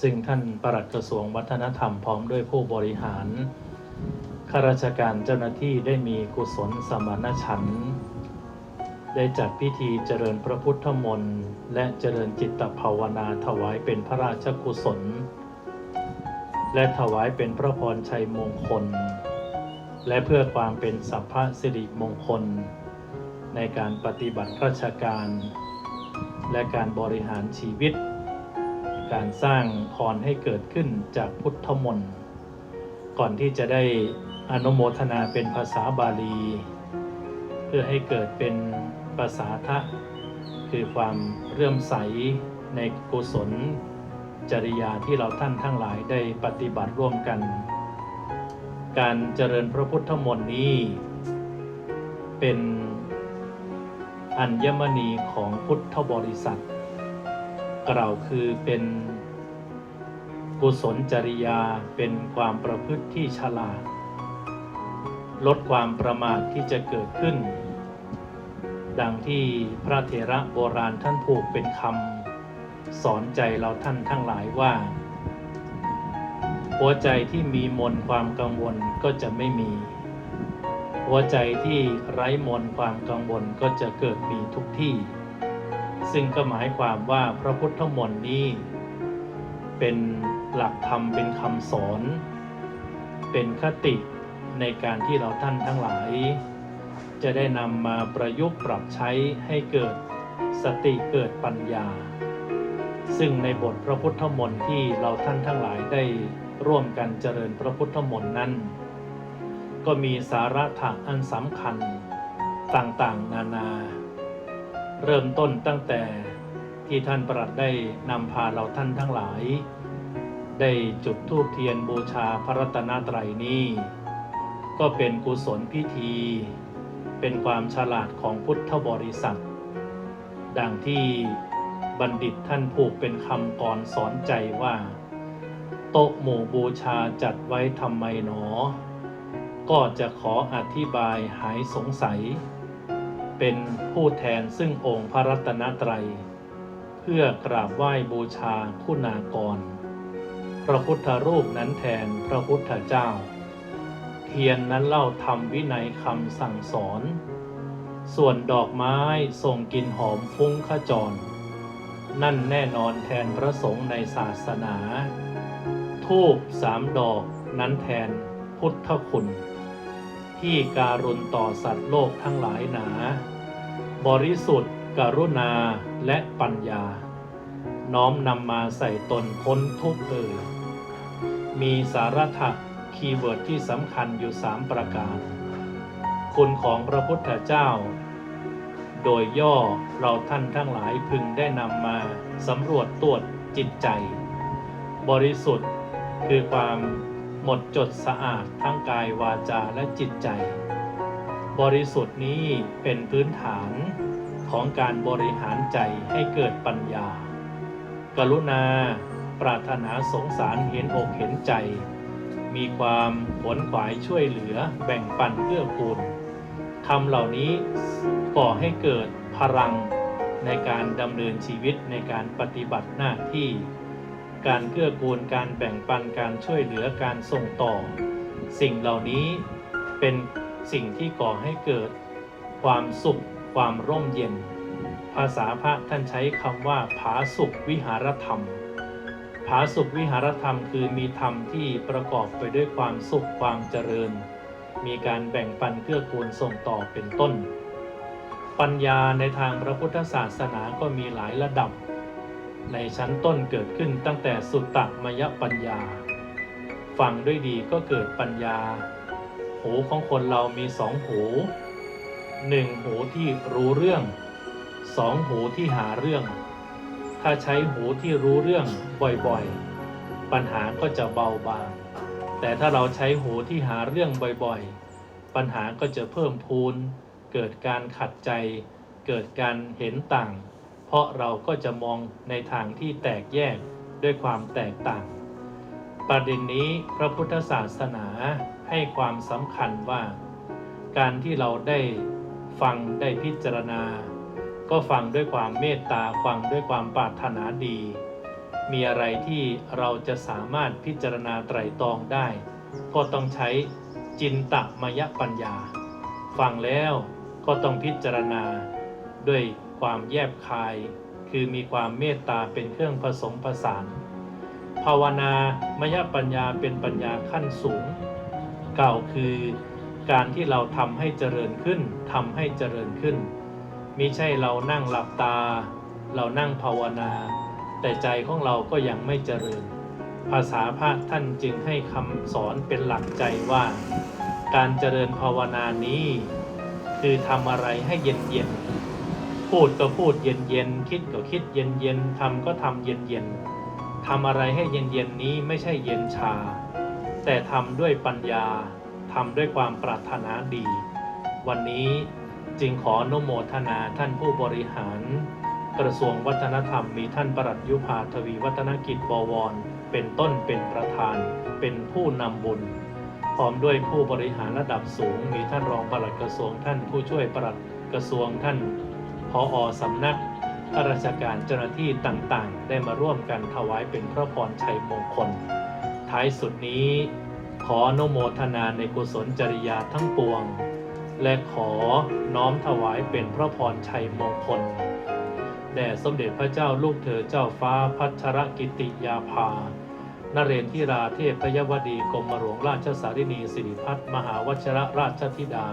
ซึ่งท่านปลัดกระทรวงวัฒนธรรมพร้อมด้วยผู้บริหารข้าราชการเจ้าหน้าที่ได้มีกุศลสมานฉันท์ได้จัดพิธีเจริญพระพุทธมนต์และเจริญจิตภาวนาถวายเป็นพระราชกุศล และถวายเป็นพระพรชัยมงคล และเพื่อความเป็นสัพพะสิริมงคล ในการปฏิบัติราชการ และการบริหารชีวิต การสร้างพรให้เกิดขึ้นจากพุทธมนต์ก่อนที่จะได้อนุโมทนาเป็นภาษาบาลี เพื่อให้เกิดเป็นภาษาทะ คือความเรื่มใสในกุศล จริยาที่เราท่านทั้งหลายได้ปฏิบัติร่วมกัน การเจริญพระพุทธมนต์นี้ เป็นอัญมณีของพุทธบริษัท กล่าวคือเป็นกุศลจริยาเป็นความประพฤติที่ฉลาด ลดความประมาทที่จะเกิดขึ้น ดังที่พระเถระโบราณท่านผูกเป็นคำสอนใจเราท่านทั้งหลายว่า หัวใจที่มีมนความกังวลก็จะไม่มี หัวใจที่ไร้มนความกังวลก็จะเกิดมีทุกที่ ซึ่งก็หมายความว่าพระพุทธมนต์นี้เป็นหลักธรรมเป็นคำสอน เป็นคติในการที่เราท่านทั้งหลาย จะได้นำมาประยุกต์ปรับใช้ให้เกิดสติเกิดปัญญา ซึ่งในบทพระพุทธมนต์ที่เราท่านทั้งหลายได้ร่วมกันเจริญพระพุทธมนต์นั้น ก็มีสาระถะอันสำคัญต่างๆ นานา เริ่มต้นตั้งแต่ที่ท่านประหลัดได้นำพาเราท่านทั้งหลาย ได้จุดธูปเทียนบูชาพระรัตนตรัยนี้ก็เป็นกุศลพิธี เป็นความฉลาดของพุทธบริษัท ดังที่บัณฑิตท่านผูกเป็นคำกรสอนใจว่า โต๊ะหมู่บูชาจัดไว้ทำไมหนอ ก็จะขออธิบายหายสงสัย เป็นผู้แทนซึ่งองค์พระรัตนตรัย เพื่อกราบไหว้บูชาคุณากร พระพุทธรูปนั้นแทนพระพุทธเจ้า เทียนนั้นเล่าธรรมวินัยคำสั่งสอน ส่วนดอกไม้ส่งกลิ่นหอมฟุ้งขจร นั่นแน่นอนแทนพระสงฆ์ในศาสนา ทูบสามดอกนั้นแทนพุทธคุณ ที่การุณต่อสัตว์โลกทั้งหลายหนา บริสุทธิ์ กรุณาและปัญญา น้อมนำมาใส่ตนพ้นทุกข์เอ่ยมีสาระถะคีย์เวิร์ดที่สำคัญอยู่สามประการ คุณของพระพุทธเจ้า โดยย่อเราท่านทั้งหลายพึงได้นำมาสำรวจตรวจจิตใจ บริสุทธิ์คือความ หมดจดสะอาดทั้งกายวาจาและจิตใจ บริสุทธิ์นี้เป็นพื้นฐานของการบริหารใจให้เกิดปัญญา กรุณา ปรารถนาสงสารเห็นอกเห็นใจ มีความขวนขวายช่วยเหลือแบ่งปันเกื้อกูลคำเหล่านี้ก่อให้เกิดพลังในการดำเนินชีวิตในการปฏิบัติหน้าที่ การเกื้อกูลการแบ่งปันการช่วยเหลือการส่งต่อ สิ่งเหล่านี้เป็นสิ่งที่ก่อให้เกิด ความสุข ความร่มเย็น ภาษาพระท่านใช้คำว่า ผาสุขวิหารธรรม ผาสุขวิหารธรรมคือมีธรรมที่ประกอบไปด้วยความสุขความเจริญ มีการแบ่งปันเกื้อกูลส่งต่อเป็นต้น ปัญญาในทางพระพุทธศาสนาก็มีหลายระดับ ในชั้นต้นเกิดขึ้นตั้งแต่สุตตมยปัญญา ฟังด้วยดีก็เกิดปัญญา หูของคนเรามีสองหูหนึ่งหูที่รู้เรื่องสองหูที่หาเรื่อง ถ้าใช้หูที่รู้เรื่องบ่อยๆ ปัญหาก็จะเบาบาง แต่ถ้าเราใช้หูที่หาเรื่องบ่อยๆ ปัญหาก็จะเพิ่มพูน เกิดการขัดใจ เกิดการเห็นต่าง เพราะเราก็จะมองในทางที่แตกแยกด้วยความแตกต่าง ประเด็นนี้พระพุทธศาสนาให้ความสำคัญว่า การที่เราได้ฟังได้พิจารณา ก็ฟังด้วยความเมตตาฟังด้วยความปรารถนาดี มีอะไรที่เราจะสามารถพิจารณาไตรตรองได้ ก็ต้องใช้จินตมยปัญญา ฟังแล้วก็ต้องพิจารณาด้วย ความแยบคาย คือมีความเมตตาเป็นเครื่องผสมผสาน ภาวนามยปัญญาเป็นปัญญาขั้นสูง เก่าคือการที่เราทำให้เจริญขึ้นทำให้เจริญขึ้นมิใช่เรานั่งหลับตา เรานั่งภาวนา แต่ใจของเราก็ยังไม่เจริญ ภาษาพระท่านจึงให้คำสอนเป็นหลักใจว่า การเจริญภาวนานี้ คือทำอะไรให้เย็นเย็น พูดก็พูดเย็นเย็นคิดก็คิดเย็นเย็นทำก็ทำเย็นเย็นทำอะไรให้เย็นเย็นนี้ไม่ใช่เย็นชา แต่ทำด้วยปัญญาทำด้วยความปรารถนาดี วันนี้จึงขออนโมทนาท่านผู้บริหาร กระทรวงวัฒนธรรมมีท่านประหลัดยุพาทวีวัฒนกิจบวร เป็นต้นเป็นประธาน เป็นผู้นำบุญพร้อมด้วยผู้บริหารระดับสูง มีท่านรองปลัดกระทรวงท่านผู้ช่วยปลัดกระทรวงท่าน พออสำนักข้าราชการเจ้าหน้าที่ต่างๆ ได้มาร่วมกันถวายเป็นพระพรชัยมงคล ท้ายสุดนี้ขออนโมทนาในกุศลจริยาทั้งปวง และขอน้อมถวายเป็นพระพรชัยมงคลแด่สมเด็จพระเจ้าลูกเธอเจ้าฟ้าพัชรกิติยาภานเรนทิราเทพยวดีกรมหลวงราชสารินีสิริพัฒมหาวชรราชธิดา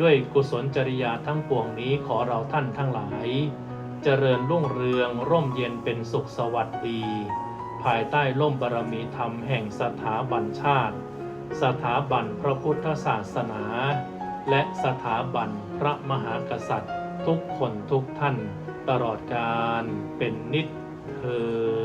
ด้วยกุศลจริยาทั้งปวงนี้ขอเราท่านทั้งหลาย เจริญรุ่งเรืองร่มเย็นเป็นสุขสวัสดี ภายใต้ร่มบารมีธรรมแห่งสถาบันชาติ สถาบันพระพุทธศาสนา และสถาบันพระมหากษัตริย์ ทุกคนทุกท่าน ตลอดการเป็นนิจเทอ